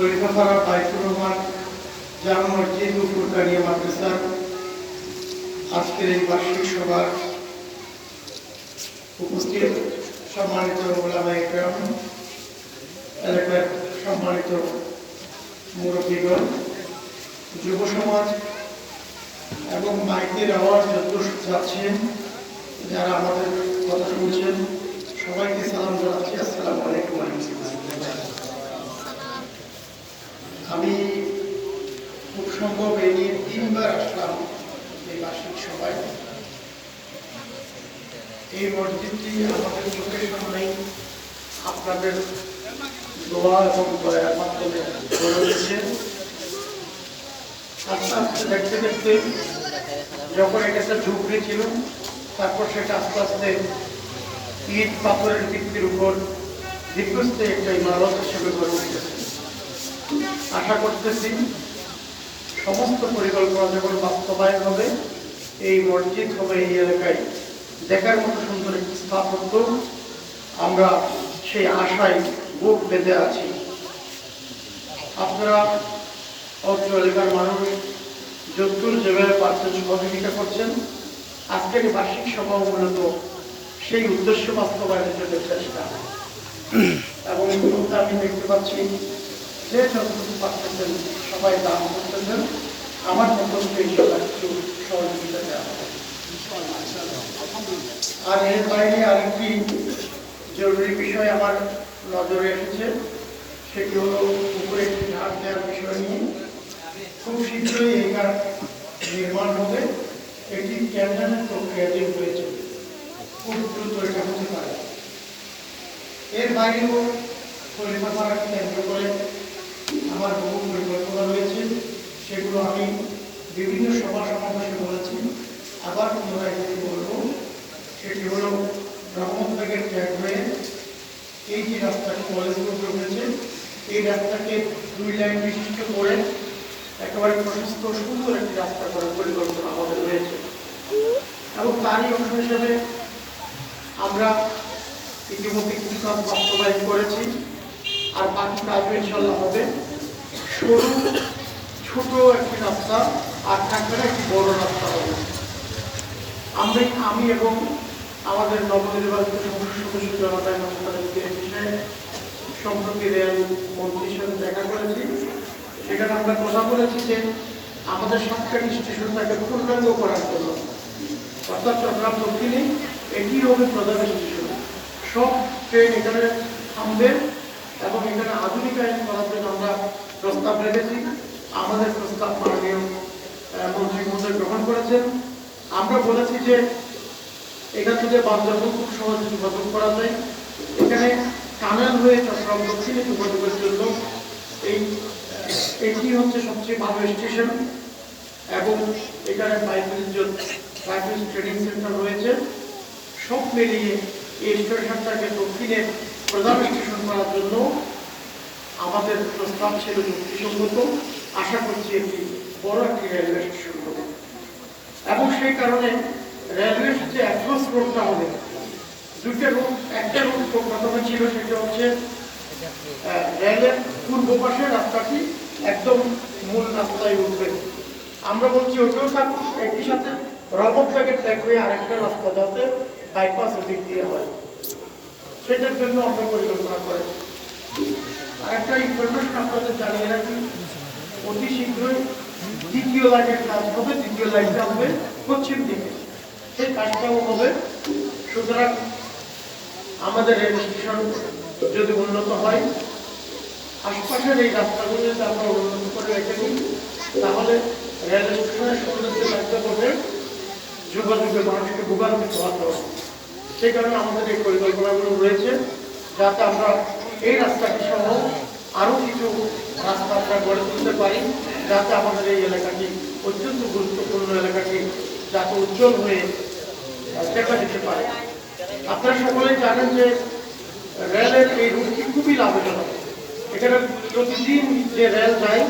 খলিফাপাড়া বাইতুর রহমান জামা মসজিদ ও ফুরকানিয়া মাদ্রাসার আজকের এই বার্ষিক সভার উপস্থিত সম্মানিত ওলামা ইকরাম এলাকার সম্মানিত মুরব্বীগণ, যুব সমাজ এবং মাইকের আওয়াজ যত যাচ্ছেন, যারা আমাদের কথা শুনছেন আমি খুব সম্ভব এই নিয়ে তিনবার আসলাম এই বার্ষিক সভায়। এই মসজিদটি আমাদের চোখের সামনেই আপনাদের দোয়া এবং দয়ার মাধ্যমে গড়ে উঠেছে। আস্তে আস্তে দেখতে দেখতে যখন এটা একটা ঝুঁকড়ি ছিল, তারপর সেটা আস্তে আস্তে ইট পাথরের ভিত্তির উপর দীর্ঘস্থায়ী একটা ইমারত হিসেবে গড়ে উঠেছে। আশা করতেছি সমস্ত পরিকল্পনা যখন বাস্তবায়ন হবে, এই মসজিদ হবে এই এলাকায় দেখার মতো সুন্দর একটি স্থাপত্য। আমরা সেই আশায় বুক বেঁধে আছি। আপনারা অত্র এলাকার মানুষ যদ্দূর যেভাবে পারছেন সহযোগিতা করছেন। আজকের বার্ষিক সভা মূলত সেই উদ্দেশ্য বাস্তবায়নের জন্য চেষ্টা। এবং আমি দেখতে পাচ্ছি যে যতটুকু পারতেছেন, সবাই দান করতেছেন। আমার মতো সেই সবাই একটু সহযোগিতা দেওয়া হবে। আর এর বাইরে আরেকটি জরুরি বিষয় আমার নজরে এসেছে, সেটি হলো উপরে একটি ঘাট দেওয়ার বিষয় নিয়ে। খুব শীঘ্রই এই নির্মাণ হবে। এটি ক্যান্ডানের প্রক্রিয়াধীন হয়েছে খুব দ্রুত এটা হতে পারে। এর বাইরেও পরিকল্পনাকে কেন্দ্র করে আমার বহু পরিকল্পনা রয়েছে সেগুলো আমি বিভিন্ন সভা সমাবেশে বলেছি। আবার পুনরায় যদি বলব। সেটি হলো ব্রাহ্মণবাগের ট্যাগ হয়ে এই যে রাস্তাটি কলেজ রোড রয়েছে এই রাস্তাকে দুই লাইন বিশিষ্ট করে একেবারে প্রশস্ত, সুন্দর একটি রাস্তা করার পরিকল্পনা আমাদের রয়েছে এবং তারই অংশ হিসেবে আমরা ইতিমধ্যে কিছু কাজ বাস্তবায়ন করেছি। আর বাকি কাজও ইনশাল্লাহ হবে। সরু ছোট একটি রাস্তা আর থাকবে না একটি বড় রাস্তা হবে। আমি আমি এবং আমাদের নবনির্বাচিত সদস্য জনতা সম্প্রতি রেল মন্ত্রীর সাথে দেখা করেছি। সেখানে আমরা কথা বলেছি যে আমাদের সাতকাটি স্টেশনটাকে পূর্ণাঙ্গ করার জন্য। অর্থাৎ চট্টগ্রাম দক্ষিণে এটি হবে প্রধান স্টেশন। সব ট্রেন এখানে থামবে এবং এখানে আধুনিকায়ন করার জন্য আমরা প্রস্তাব রেখেছি। আমাদের প্রস্তাব মাননীয় মন্ত্রী মহোদয় গ্রহণ করেছেন। আমরা বলেছি যে এখান থেকে বান্দরবন খুব সহজে যোগাযোগ করা যায়। এখানে টানেল হয়ে চট্টগ্রাম দক্ষিণে যোগাযোগের জন্য এই, এটি হচ্ছে সবচেয়ে ভালো স্টেশন এবং এখানে বাইকুল বাইকুল ট্রেনিং সেন্টার রয়েছে। সব মিলিয়ে এই স্টেশনটাকে দক্ষিণে প্রধান স্টেশন করার জন্য আমাদের প্রস্তাব ছিল যুক্তিসঙ্গত আশা করছি একটি বড় একটি রেলওয়ে স্টেশন হবে। এবং সেই কারণে রেলওয়ে যে অ্যাপ্রোচ রোডটা হবে দুটো রোড একটা রোড প্রথমে ছিল সেটা হচ্ছে রেলের পূর্ব পাশে রাস্তাটি একদম মূল রাস্তায় উঠবে। আমরা বলছি ওটাও থাকুক একই সাথে রবট ব্যাগের ট্যাগ হয়ে আরেকটা রাস্তা যাতে বাইপাসের দিক দিয়ে হয়। সেটার জন্য আমরা পরিকল্পনা করেছি। আরেকটা ইনফরমেশন আপনাদের জানিয়ে রাখি। অতি শীঘ্রই দ্বিতীয় লাইনের কাজ হবে, দ্বিতীয় লাইনটা হবে পশ্চিম দিকে। সেই কাজটাও হবে। সুতরাং আমাদের রেল স্টেশন যদি উন্নত হয়, আশপাশের এই রাস্তাগুলো যদি আমরা উন্নত করে রেখে তাহলে রেল স্টেশনের সৌন্দর্য লাগতে হবে যুগ যুগে মানুষকে ভোগান্তিত হতে হবে। সেই কারণে আমাদের এই পরিকল্পনাগুলো রয়েছে, যাতে আমরা এই রাস্তাটি সহ আরও কিছু রাস্তা আমরা গড়ে তুলতে পারি, যাতে আমাদের এই এলাকাটি অত্যন্ত গুরুত্বপূর্ণ এলাকাটি যাতে উজ্জ্বল হয়ে দেখা দিতে পারে। আপনারা সকলে জানেন যে রেলের এই রুটটি খুবই লাভজনক। এখানে প্রতিদিন যে রেল যায়